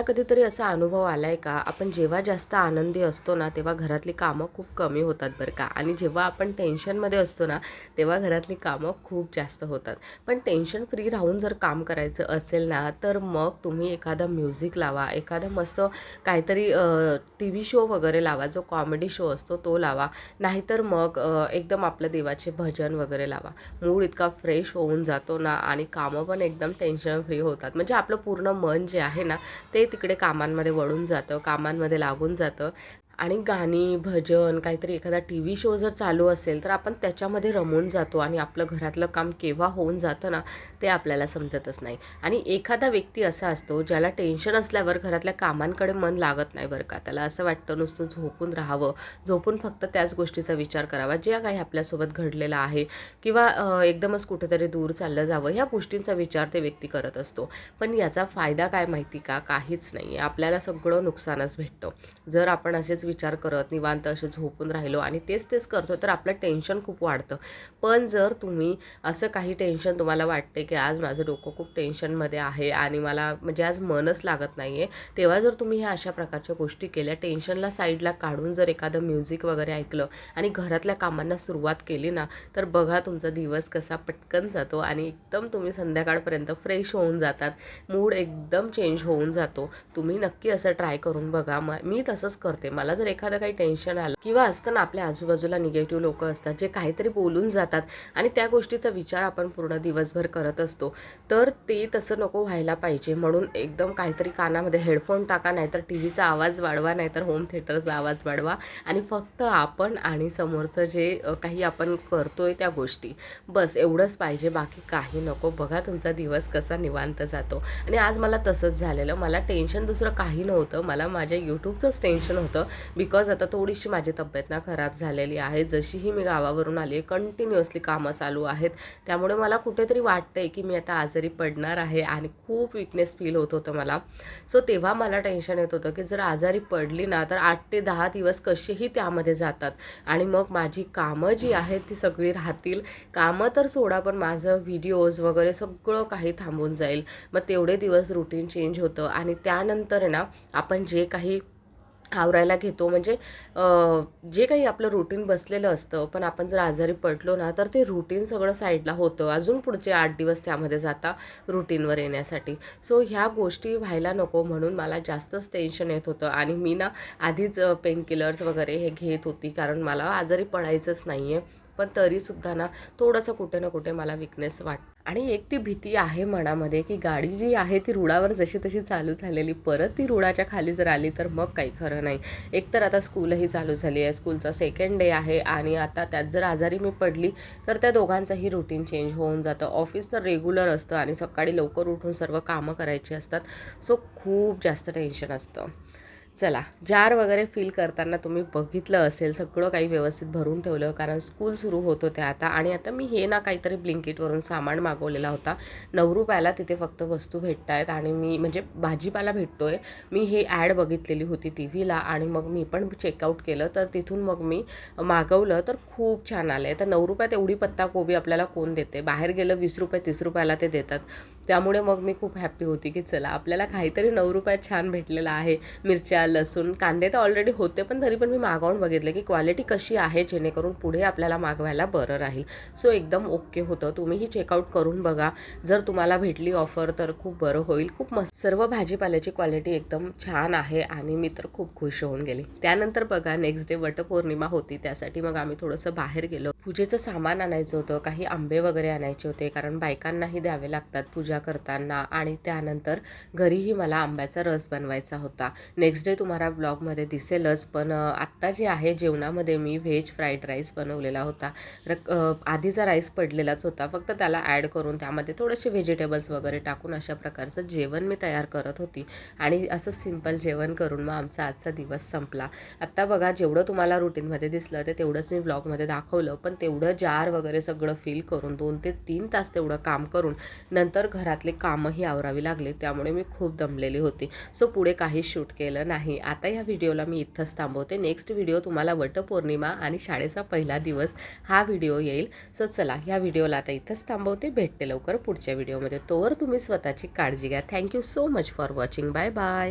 तुम्हाला कधीतरी असा अनुभव आला आहे का? आपण जेव्हा जास्त आनंदी असतो ना तेव्हा घरातली कामं खूप कमी होतात बरं का? आणि जेव्हा आपण टेन्शनमध्ये असतो ना तेव्हा घरातली कामं खूप जास्त होतात. पण टेन्शन फ्री राहून जर काम करायचं असेल ना तर मग तुम्ही एखादा म्युझिक लावा एखादा मस्त काहीतरी टी व्ही शो वगैरे लावा जो कॉमेडी शो असतो तो लावा. नाहीतर मग एकदम आपलं देवाचे भजन वगैरे लावा. मूड इतका फ्रेश होऊन जातो ना आणि कामं पण एकदम टेन्शन फ्री होतात. म्हणजे आपलं पूर्ण मन जे आहे ना ते तिकडे कामांमध्ये वळून जातं कामांमध्ये लागून जातं. आणि गाणी भजन काहीतरी एखादा टी व्ही शो जर चालू असेल तर आपण त्याच्यामध्ये रमून जातो आणि आपलं घरातलं काम केव्हा होऊन जातं ना ते आपल्याला समजतच नाही. आणि एखादा व्यक्ती असा असतो ज्याला टेन्शन असल्यावर घरातल्या कामांकडे मन लागत नाही बरं का. त्याला असं वाटतं नुसतं झोपून राहावं. झोपून फक्त त्याच गोष्टीचा विचार करावा. जे काही आपल्यासोबत घडलेलं आहे किंवा एकदमच कुठेतरी दूर चाललं जावं ह्या गोष्टींचा विचार ते व्यक्ती करत असतो. पण याचा फायदा काय माहिती का? काहीच नाही आहे आपल्याला सगळं नुकसानच भेटतं. जर आपण असेच विचार करत निवांत असे झोपून राहिलो आणि तेच तेच करतो तर आपलं टेन्शन खूप वाढतं. पण जर तुम्ही असं काही टेन्शन तुम्हाला वाटते की आज माझं डोकं खूप टेन्शनमध्ये आहे आणि मला म्हणजे आज मनच लागत नाही आहे तेव्हा जर तुम्ही ह्या अशा प्रकारच्या गोष्टी केल्या टेन्शनला साईडला काढून जर एखादं म्युझिक वगैरे ऐकलं आणि घरातल्या कामांना सुरुवात केली ना तर बघा तुमचा दिवस कसा पटकन जातो आणि एकदम तुम्ही संध्याकाळपर्यंत फ्रेश होऊन जातात. मूड एकदम चेंज होऊन जातो. तुम्ही नक्की असं ट्राय करून बघा. म मी तसंच करते. मला जर एखादं काही टेन्शन आलं किंवा असतं ना आपल्या आजूबाजूला निगेटिव्ह लोक असतात जे काहीतरी बोलून जातात आणि त्या गोष्टीचा विचार आपण पूर्ण दिवसभर करत असतो तर ते तसं नको व्हायला पाहिजे. म्हणून एकदम काहीतरी कानामध्ये हेडफोन टाका नाहीतर टी व्हीचा आवाज वाढवा नाहीतर होम थिएटरचा आवाज वाढवा आणि फक्त आपण आणि समोरचं जे काही आपण करतोय त्या गोष्टी. बस एवढंच पाहिजे. बाकी काही नको. बघा तुमचा दिवस कसा निवांत जातो. आणि आज मला तसंच झालेलं. मला टेन्शन दुसरं काही नव्हतं. मला माझ्या यूट्यूबचंच टेन्शन होतं. बिकॉज आता थोडीशी माझी तब्येत ना खराब झालेली आहे. जशीही मी गावावरून आली आहे कंटिन्युअसली कामं चालू आहेत. त्यामुळे मला कुठेतरी वाटतंय की मी आता आजारी पडणार आहे आणि खूप विकनेस फील होत होतं मला. सो तेव्हा मला टेन्शन येत होतं की जर आजारी पडली ना तर आठ ते दहा दिवस कसेही त्यामध्ये जातात. आणि मग माझी कामं जी आहेत ती सगळी राहतील. कामं तर सोडा पण माझं व्हिडिओज वगैरे सगळं काही थांबून जाईल. मग तेवढे दिवस रुटीन चेंज होतं. आणि त्यानंतर ना आपण जे काही आवरायला घेतो. म्हणजे जे काही आपलं रुटीन बसलेलं असतं पण आपण जर आजारी पडलो ना तर ते रुटीन सगळं साईडला होतं. अजून पुढचे आठ दिवस त्यामध्ये जाता रुटीनवर येण्यासाठी. सो ह्या गोष्टी व्हायला नको म्हणून मला जास्तच टेन्शन येत होतं. आणि मी ना आधीच पेनकिलर्स वगैरे हे घेत होती कारण मला आजारी पडायचंच नाही आहे पण तरीसुद्धा ना थोडंसं कुठे ना कुठे मला विकनेस वाट आणि एक ती भीती आहे मनामध्ये की गाडी जी आहे ती रुळावर जशी तशी चालू झालेली परत ती रुळाच्या खाली जर आली तर मग काही खरं नाही. एकतर आता स्कूलही चालू झाली आहे स्कूलचा सेकंड डे आहे आणि आता त्यात जर आजारी मी पडली तर त्या दोघांचंही रुटीन चेंज होऊन जातं. ऑफिस तर रेग्युलर असतं आणि सकाळी लवकर उठून सर्व कामं करायची असतात सो खूप जास्त टेन्शन असतं. चला जार वगैरे फिल करताना तुम्ही बघितलं असेल सगळं काही व्यवस्थित भरून ठेवलं कारण स्कूल सुरू होत होते आता. आणि आता मी हे ना काहीतरी ब्लिंकिटवरून सामान मागवलेला होता. नऊ रुपयाला तिथे फक्त वस्तू भेटत आहेत आणि मी म्हणजे भाजीपाला भेटतो आहे मी हे ॲड बघितलेली होती टी व्हीला आणि मग मी पण चेकआउट केलं. तर तिथून मग मी मागवलं तर खूप छान आलं आहे तर नऊ रुपयात एवढी पत्ता कोबी आपल्याला कोण देते? बाहेर गेलं वीस रुपये तीस रुपयाला ते देतात. त्यामुळे मग मी खूप हॅप्पी होती की चला आपल्याला काहीतरी नऊ रुपयात छान भेटलेलं आहे. मिरच्या लसूण कांदे तर ऑलरेडी होते पण तरी पण मी मागवून बघितलं की क्वालिटी कशी आहे जेणेकरून पुढे आपल्याला मागवायला बरं राहील. सो एकदम ओके होतं. तुम्हीही चेकआउट करून बघा. जर तुम्हाला भेटली ऑफर तर खूप बरं होईल. खूप मस्त. सर्व भाजीपाल्याची क्वालिटी एकदम छान आहे आणि मी तर खूप खुश होऊन गेले. त्यानंतर बघा नेक्स्ट डे वटपौर्णिमा होती. त्यासाठी मग आम्ही थोडंसं बाहेर गेलो. पूजेचं सामान आणायचं होतं. काही आंबे वगैरे आणायचे होते कारण बायकांनाही द्यावे लागतात. पूजा करताना आणि त्यानंतर घरीही मला आंब्याचा रस बनवायचा होता. नेक्स्ट डे तुम्हाला ब्लॉगमध्ये दिसेलच पण आत्ता जे आहे जेवणामध्ये मी व्हेज फ्राईड राईस बनवलेला होता. र आधीचा राईस पडलेलाच होता फक्त त्याला ॲड करून त्यामध्ये थोडेसे व्हेजिटेबल्स वगैरे टाकून अशा प्रकारचं जेवण मी तयार करत होती. आणि असं सिंपल जेवण करून मग आमचा आजचा दिवस संपला. आत्ता बघा जेवढं तुम्हाला रुटीनमध्ये दिसलं ते तेवढंच मी ब्लॉगमध्ये दाखवलं पण तेवढं जार वगैरे सगळं फील करून दोन ते तीन तास तेवढं काम करून नंतर घरातले कामंही आवरावी लागले त्यामुळे मी खूप दमलेली होती. सो पुढे काही शूट केलं नाही. आता या व्हिडिओला मी इथंच थांबवते. नेक्स्ट व्हिडिओ तुम्हाला वटपौर्णिमा आणि शाळेचा पहिला दिवस हा व्हिडिओ येईल. सो चला ह्या व्हिडिओला आता इथंच थांबवते. भेटते लवकर पुढच्या व्हिडिओमध्ये. तोवर तुम्ही स्वतःची काळजी घ्या. Thank you so much for watching. Bye bye.